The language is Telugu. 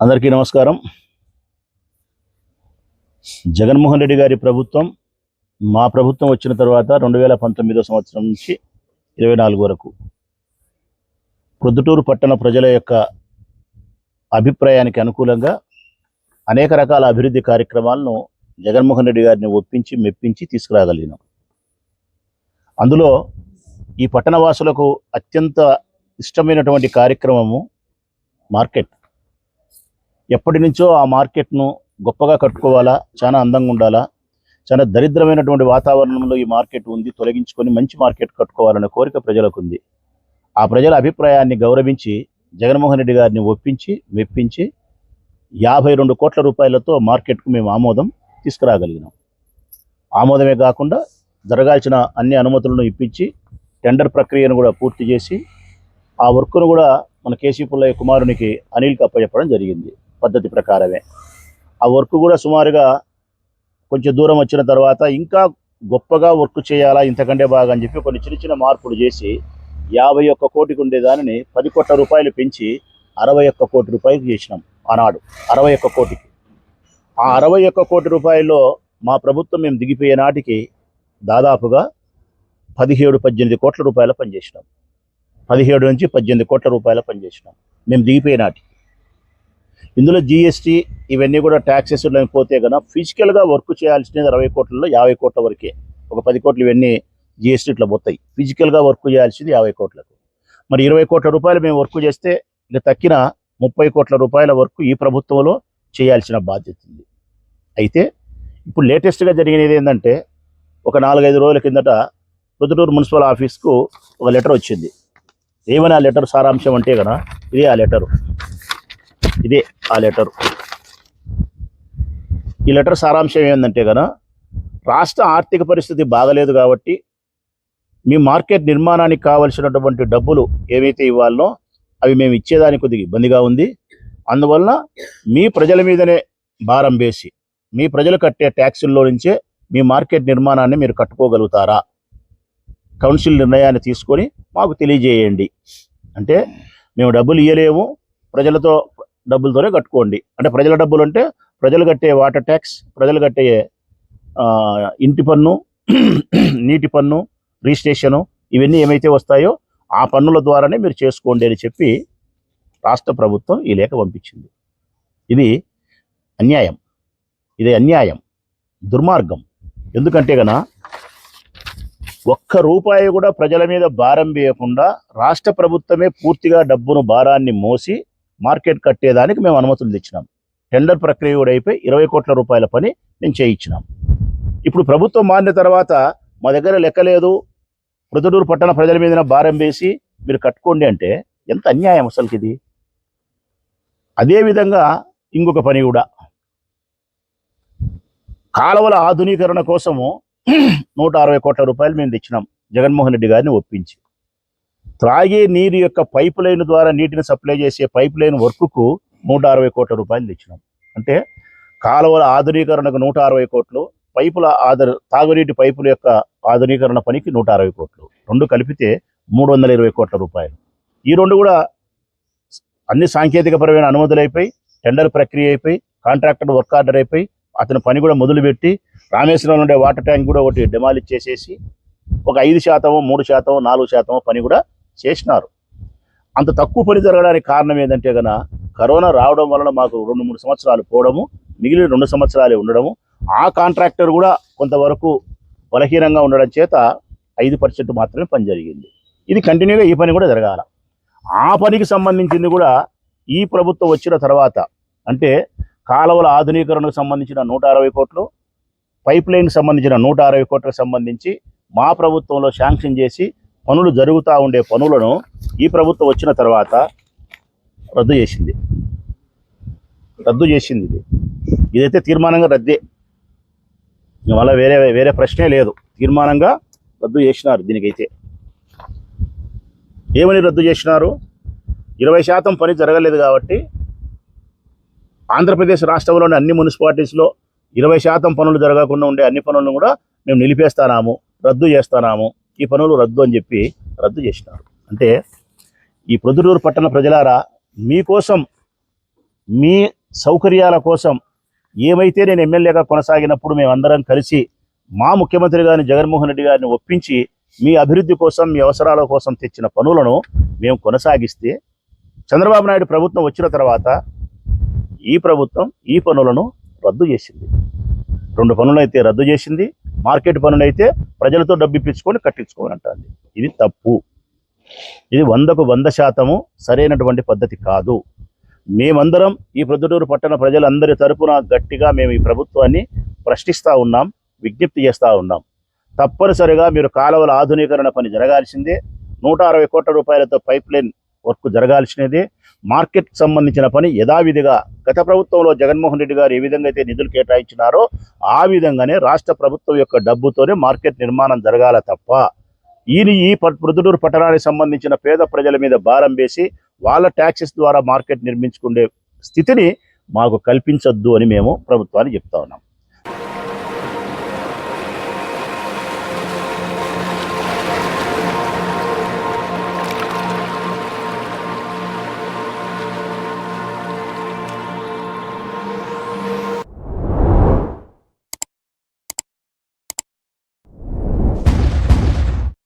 అందరికీ నమస్కారం. జగన్మోహన్ రెడ్డి గారి ప్రభుత్వం మా ప్రభుత్వం వచ్చిన తర్వాత రెండు వేల పంతొమ్మిదో సంవత్సరం నుంచి ఇరవై నాలుగు వరకు ప్రొద్దుటూరు పట్టణ ప్రజల యొక్క అభిప్రాయానికి అనుకూలంగా అనేక రకాల అభివృద్ధి కార్యక్రమాలను జగన్మోహన్ రెడ్డి గారిని ఒప్పించి మెప్పించి తీసుకురాగలిగినాం. అందులో ఈ పట్టణవాసులకు అత్యంత ఇష్టమైనటువంటి కార్యక్రమము మార్కెట్. ఎప్పటి నుంచో ఆ మార్కెట్ను గొప్పగా కట్టుకోవాలా చాలా అందంగా ఉండాలా చాలా దరిద్రమైనటువంటి వాతావరణంలో ఈ మార్కెట్ ఉంది తొలగించుకొని మంచి మార్కెట్ కట్టుకోవాలనే కోరిక ప్రజలకు ఉంది ఆ ప్రజల అభిప్రాయాన్ని గౌరవించి జగన్మోహన్ రెడ్డి గారిని ఒప్పించి మెప్పించి యాభై రెండు కోట్ల రూపాయలతో మార్కెట్కు మేము ఆమోదం తీసుకురాగలిగినాం. ఆమోదమే కాకుండా జరగాల్సిన అన్ని అనుమతులను ఇప్పించి టెండర్ ప్రక్రియను కూడా పూర్తి చేసి ఆ వర్క్ను కూడా మన కేసీ పుల్లయ్య కుమారునికి అనిల్కి అప్పచెప్పడం జరిగింది. పద్ధతి ప్రకారమే. ఆ వర్క్ కూడా సుమారుగా కొంచెం దూరం వచ్చిన తర్వాత ఇంకా గొప్పగా వర్క్ చేయాలా ఇంతకంటే బాగా అని చెప్పి కొన్ని చిన్న చిన్న మార్పులు చేసి యాభై ఒక్క కోటికి ఉండే దానిని పది కోట్ల రూపాయలు పెంచి అరవై ఒక్క కోటి రూపాయలు చేసినాం ఆనాడు. అరవై ఒక్క కోటికి. ఆ అరవై ఒక్క కోటి రూపాయల్లో మా ప్రభుత్వం మేము దిగిపోయే నాటికి దాదాపుగా పదిహేడు పద్దెనిమిది కోట్ల రూపాయల పనిచేసినాం పదిహేడు నుంచి పద్దెనిమిది కోట్ల రూపాయల పనిచేసినాం మేము దిగిపోయే నాటికి. ఇందులో జిఎస్టీ ఇవన్నీ కూడా ట్యాక్సెస్ పోతే కనుక ఫిజికల్గా వర్క్ చేయాల్సినది అరవై కోట్లలో యాభై కోట్ల వరకే. ఒక పది కోట్లు ఇవన్నీ జిఎస్టీ ఇట్లా పోతాయి. ఫిజికల్గా వర్క్ చేయాల్సింది యాభై కోట్లకు. మరి ఇరవై కోట్ల రూపాయలు మేము వర్క్ చేస్తే ఇక తక్కిన ముప్పై కోట్ల రూపాయల వర్క్ ఈ ప్రభుత్వంలో చేయాల్సిన బాధ్యత ఉంది. అయితే ఇప్పుడు లేటెస్ట్గా జరిగినది ఏంటంటే ఒక నాలుగైదు రోజుల కిందట పొద్దుటూరు మున్సిపల్ ఆఫీస్కు ఒక లెటర్ వచ్చింది. ఏమైనా ఆ లెటర్ సారాంశం అంటే కదా ఇదే ఆ లెటరు. ఇదే ఆ లెటర్. ఈ లెటర్ సారాంశం ఏంటంటే కనుక రాష్ట్ర ఆర్థిక పరిస్థితి బాగలేదు కాబట్టి మీ మార్కెట్ నిర్మాణానికి కావలసినటువంటి డబ్బులు ఏవైతే ఇవ్వాలనో అవి మేము ఇచ్చేదానికి కొద్దిగా ఇబ్బందిగా ఉంది. అందువల్ల మీ ప్రజల మీదనే భారం వేసి మీ ప్రజలు కట్టే ట్యాక్సుల్లో నుంచే మీ మార్కెట్ నిర్మాణాన్ని మీరు కట్టుకోగలుగుతారా? కౌన్సిల్ నిర్ణయాన్ని తీసుకొని మాకు తెలియజేయండి. అంటే మేము డబ్బులు ఇవ్వలేము ప్రజలతో డబ్బులతోనే కట్టుకోండి. అంటే ప్రజల డబ్బులు అంటే ప్రజలు కట్టే వాటర్ ట్యాక్స్ ప్రజలు కట్టే ఇంటి పన్ను నీటి పన్ను రిజిస్ట్రేషను ఇవన్నీ ఏమైతే వస్తాయో ఆ పన్నుల ద్వారానే మీరు చేసుకోండి అని చెప్పి రాష్ట్ర ప్రభుత్వం ఈ లేఖ పంపించింది. ఇది అన్యాయం. ఇది అన్యాయం. దుర్మార్గం. ఎందుకంటే గన ఒక్క రూపాయి కూడా ప్రజల మీద భారం వేయకుండా రాష్ట్ర ప్రభుత్వమే పూర్తిగా డబ్బును భారాన్ని మోసి మార్కెట్ కట్టేదానికి మేము అనుమతులు తెచ్చినాం. టెండర్ ప్రక్రియ కూడా అయిపోయి ఇరవై కోట్ల రూపాయల పని మేము చేయించినాం. ఇప్పుడు ప్రభుత్వం మారిన తర్వాత మా దగ్గర లెక్కలేదు ప్రొద్దుటూరు పట్టణ ప్రజల మీద భారం వేసి మీరు కట్టుకోండి అంటే ఎంత అన్యాయం అసలుకి ఇది అదేవిధంగా ఇంకొక పని కూడా. కాలువల ఆధునీకరణ కోసము నూట అరవై కోట్ల రూపాయలు మేము తెచ్చినాం. జగన్మోహన్ రెడ్డి గారిని ఒప్పించి. త్రాగే నీరు యొక్క పైప్ లైన్ ద్వారా నీటిని సప్లై చేసే పైప్ లైన్ వర్క్కు నూట అరవై కోట్ల రూపాయలు తెచ్చినాం. అంటే కాలువల ఆధునీకరణకు నూట అరవై కోట్లు పైపుల ఆధార తాగునీటి పైపుల యొక్క ఆధునీకరణ పనికి నూట అరవై కోట్లు. రెండు కలిపితే మూడు వందల ఇరవై కోట్ల రూపాయలు. ఈ రెండు కూడా అన్ని సాంకేతికపరమైన అనుమతులు అయిపోయి టెండర్ ప్రక్రియ అయిపోయి కాంట్రాక్టర్ వర్క్ ఆర్డర్ అయిపోయి అతని పని కూడా మొదలుపెట్టి రామేశ్వరంలో ఉండే వాటర్ ట్యాంక్ కూడా ఒకటి డెమాలిష్ చేసేసి ఒక ఐదు శాతం మూడు శాతం నాలుగు శాతం పని కూడా చేసినారు. అంత తక్కువ పని జరగడానికి కారణం ఏంటంటే గన కరోనా రావడం వలన మాకు రెండు మూడు సంవత్సరాలు పోవడము మిగిలిన రెండు సంవత్సరాలే ఉండడము ఆ కాంట్రాక్టర్ కూడా కొంతవరకు బలహీనంగా ఉండడం చేత ఐదు పర్సెంట్ మాత్రమే పని జరిగింది. ఇది కంటిన్యూగా ఈ పని కూడా జరగాల. ఆ పనికి సంబంధించింది కూడా ఈ ప్రభుత్వం వచ్చిన తర్వాత అంటే కాలువల ఆధునీకరణకు సంబంధించిన నూట అరవై కోట్లు పైప్ లైన్కి సంబంధించిన నూట అరవై కోట్లకు సంబంధించి మా ప్రభుత్వంలో శాంక్షన్ చేసి పనులు జరుగుతూ ఉండే పనులను ఈ ప్రభుత్వం వచ్చిన తర్వాత రద్దు చేసింది. రద్దు చేసింది ఇది. ఇదైతే తీర్మానంగా రద్దే. మళ్ళీ వేరే వేరే ప్రశ్నే లేదు. తీర్మానంగా రద్దు చేసినారు దీనికైతే. ఏమని రద్దు చేసినారు? ఇరవై శాతం పని జరగలేదు కాబట్టి ఆంధ్రప్రదేశ్ రాష్ట్రంలోని అన్ని మున్సిపాలిటీస్లో ఇరవై శాతం పనులు జరగకుండా ఉండే అన్ని పనులను కూడా మేము నిలిపేస్తానాము రద్దు చేస్తానాము. ఈ పనులు రద్దు అని చెప్పి రద్దు చేసినారు. అంటే ఈ ప్రొద్దుటూరు పట్టణ ప్రజలారా మీకోసం మీ సౌకర్యాల కోసం ఏమైతే నేను ఎమ్మెల్యేగా కొనసాగినప్పుడు మేమందరం కలిసి మా ముఖ్యమంత్రి గారిని జగన్మోహన్ రెడ్డి గారిని ఒప్పించి మీ అభివృద్ధి కోసం మీ అవసరాల కోసం తెచ్చిన పనులను మేము కొనసాగిస్తే చంద్రబాబు నాయుడు ప్రభుత్వం వచ్చిన తర్వాత ఈ ప్రభుత్వం ఈ పనులను రద్దు చేసింది. రెండు పనులు అయితే రద్దు చేసింది. మార్కెట్ పనులు అయితే ప్రజలతో డబ్బు ఇప్పించుకొని కట్టించుకొని అంటుంది. ఇది తప్పు. ఇది వందకు వంద శాతము సరైనటువంటి పద్ధతి కాదు. మేమందరం ఈ ప్రొద్దుటూరు పట్టణ ప్రజలందరి తరపున గట్టిగా మేము ఈ ప్రభుత్వాన్ని ప్రశ్నిస్తూ ఉన్నాం విజ్ఞప్తి చేస్తూ ఉన్నాం. తప్పనిసరిగా మీరు కాలువల ఆధునీకరణ పని జరగాల్సిందే. నూట అరవై కోట్ల రూపాయలతో పైప్ లైన్ వర్క్ జరగాల్సినదే. మార్కెట్ సంబంధించిన పని యథావిధిగా గత ప్రభుత్వంలో జగన్మోహన్ రెడ్డి గారు ఏ విధంగా అయితే నిధులు కేటాయించినారో ఆ విధంగానే రాష్ట్ర ప్రభుత్వం యొక్క డబ్బుతోనే మార్కెట్ నిర్మాణం జరగాల తప్ప ఈయన ఈ ప- ప్రొద్దుటూరు పట్టణానికి సంబంధించిన పేద ప్రజల మీద భారం వేసి వాళ్ళ ట్యాక్సెస్ ద్వారా మార్కెట్ నిర్మించుకునే స్థితిని మాకు కల్పించొద్దు అని మేము ప్రభుత్వాన్ని చెప్తా ఉన్నాం.